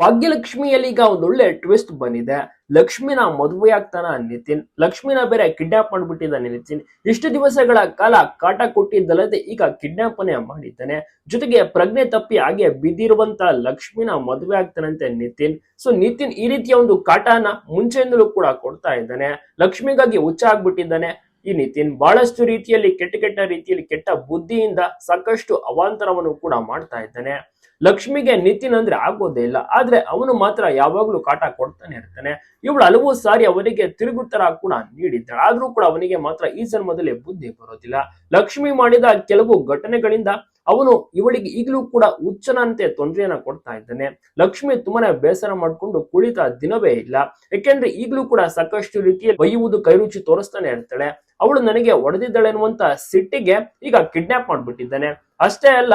ಭಾಗ್ಯಲಕ್ಷ್ಮಿಯಲ್ಲಿ ಈಗ ಒಂದೊಳ್ಳೆ ಟ್ವಿಸ್ಟ್ ಬಂದಿದೆ. ಲಕ್ಷ್ಮಿನ ಮದುವೆ ಆಗ್ತಾನ ನಿತಿನ್. ಲಕ್ಷ್ಮಿನ ಬೇರೆ ಕಿಡ್ನಾಪ್ ಮಾಡ್ಬಿಟ್ಟಿದ್ದಾನೆ ನಿತಿನ್. ಇಷ್ಟು ದಿವಸಗಳ ಕಾಲ ಕಾಟ ಕೊಟ್ಟಿದ್ದಲ್ಲದೆ ಈಗ ಕಿಡ್ನಾಪನೆ ಮಾಡಿದ್ದಾನೆ. ಜೊತೆಗೆ ಪ್ರಜ್ಞೆ ತಪ್ಪಿ ಹಾಗೆ ಬಿದ್ದಿರುವಂತ ಲಕ್ಷ್ಮಿನ ಮದುವೆ ಆಗ್ತಾನಂತೆ ನಿತಿನ್. ಸೊ ನಿತಿನ್ ಈ ರೀತಿಯ ಒಂದು ಕಾಟನ ಮುಂಚೆಯಿಂದಲೂ ಕೂಡ ಕೊಡ್ತಾ ಇದ್ದಾನೆ. ಲಕ್ಷ್ಮಿಗಾಗಿ ಹುಚ್ಚ ಆಗ್ಬಿಟ್ಟಿದ್ದಾನೆ ಈ ನಿತಿನ್ ಬಹಳಷ್ಟು ರೀತಿಯಲ್ಲಿ, ಕೆಟ್ಟ ಕೆಟ್ಟ ರೀತಿಯಲ್ಲಿ, ಕೆಟ್ಟ ಬುದ್ಧಿಯಿಂದ ಸಾಕಷ್ಟು ಅವಾಂತರವನ್ನು ಕೂಡ ಮಾಡ್ತಾ ಇದ್ದಾನೆ. ಲಕ್ಷ್ಮಿಗೆ ನಿತಿನ್ ಅಂದ್ರೆ ಆಗೋದೇ ಇಲ್ಲ. ಆದ್ರೆ ಅವನು ಮಾತ್ರ ಯಾವಾಗ್ಲೂ ಕಾಟ ಕೊಡ್ತಾನೆ ಇರ್ತಾನೆ. ಇವಳು ಹಲವು ಸಾರಿ ಅವನಿಗೆ ತಿರುಗುತ್ತರ ಕೂಡ ನೀಡಿದ್ದಾಳೆ. ಆದ್ರೂ ಕೂಡ ಅವನಿಗೆ ಮಾತ್ರ ಈ ಜನ್ಮದಲ್ಲಿ ಬುದ್ಧಿ ಬರೋದಿಲ್ಲ. ಲಕ್ಷ್ಮಿ ಮಾಡಿದ ಕೆಲವು ಘಟನೆಗಳಿಂದ ಅವನು ಇವಳಿಗೆ ಈಗಲೂ ಕೂಡ ಹುಚ್ಚನಂತೆ ತೊಂದರೆಯನ್ನ ಕೊಡ್ತಾ ಇದ್ದಾನೆ. ಲಕ್ಷ್ಮಿ ತುಂಬಾನೇ ಬೇಸರ ಮಾಡಿಕೊಂಡು ಕುಳಿತ ದಿನವೇ ಇಲ್ಲ. ಯಾಕೆಂದ್ರೆ ಈಗಲೂ ಕೂಡ ಸಾಕಷ್ಟು ರೀತಿಯಲ್ಲಿ ಬೈಯುವುದು ಕೈರುಚಿ ತೋರಿಸ್ತಾನೆ ಇರ್ತಾಳೆ. ಅವಳು ನನಗೆ ಹೊಡೆದಿದ್ದಾಳೆ ಅನ್ನುವಂತ ಸಿಟ್ಟಿಗೆ ಈಗ ಕಿಡ್ನಾಪ್ ಮಾಡ್ಬಿಟ್ಟಿದ್ದಾನೆ. ಅಷ್ಟೇ ಅಲ್ಲ,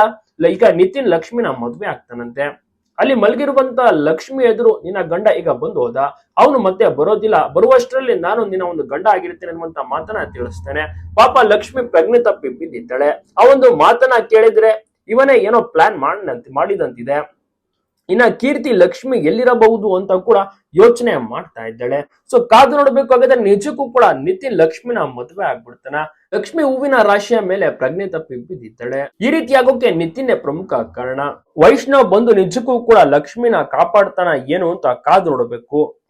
ಈಗ ನಿತಿನ್ ಲಕ್ಷ್ಮಿನ ಮದುವೆ ಆಗ್ತಾನಂತೆ. ಅಲ್ಲಿ ಮಲಗಿರುವಂತ ಲಕ್ಷ್ಮಿ ಎದುರು ನಿನ್ನ ಗಂಡ ಈಗ ಬಂದು ಹೋದ. ಅವನು ಮತ್ತೆ ಬರೋದಿಲ್ಲ. ಬರುವಷ್ಟರಲ್ಲಿ ನಾನು ನಿನ್ನ ಒಂದು ಗಂಡ ಆಗಿರ್ತೇನೆ ಅನ್ನುವಂತ ಮಾತನ್ನ ತಿಳಿಸ್ತೇನೆ. ಪಾಪ ಲಕ್ಷ್ಮಿ ಪ್ರಜ್ಞೆ ತಪ್ಪಿ ಬಿದ್ದಿದ್ದಾಳೆ. ಆ ಒಂದು ಮಾತನ್ನ ಕೇಳಿದ್ರೆ ಇವನೇ ಏನೋ ಪ್ಲಾನ್ ಮಾಡಿದಂತಿದೆ. ಇನ್ನ ಕೀರ್ತಿ ಲಕ್ಷ್ಮಿ ಎಲ್ಲಿರಬಹುದು ಅಂತ ಕೂಡ ಯೋಚನೆ ಮಾಡ್ತಾ ಇದ್ದಾಳೆ. ಸೊ ಕಾದು ನೋಡ್ಬೇಕು ಹಾಗಾದ್ರೆ ನಿಜಕ್ಕೂ ಕೂಡ ನಿತಿನ್ ಲಕ್ಷ್ಮಿನ ಮದುವೆ ಆಗ್ಬಿಡ್ತಾನ. ಲಕ್ಷ್ಮಿ ಹೂವಿನ ರಾಶಿಯ ಮೇಲೆ ಪ್ರಜ್ಞೆ ತಪ್ಪಿ ಬಿದ್ದಿದ್ದಾಳೆ. ಈ ರೀತಿ ಆಗೋಕೆ ನಿತಿನ್ನೇ ಪ್ರಮುಖ ಕಾರಣ. ವೈಷ್ಣವ್ ಬಂದು ನಿಜಕ್ಕೂ ಕೂಡ ಲಕ್ಷ್ಮಿನ ಕಾಪಾಡ್ತಾನ ಏನು ಅಂತ ಕಾದು ನೋಡ್ಬೇಕು.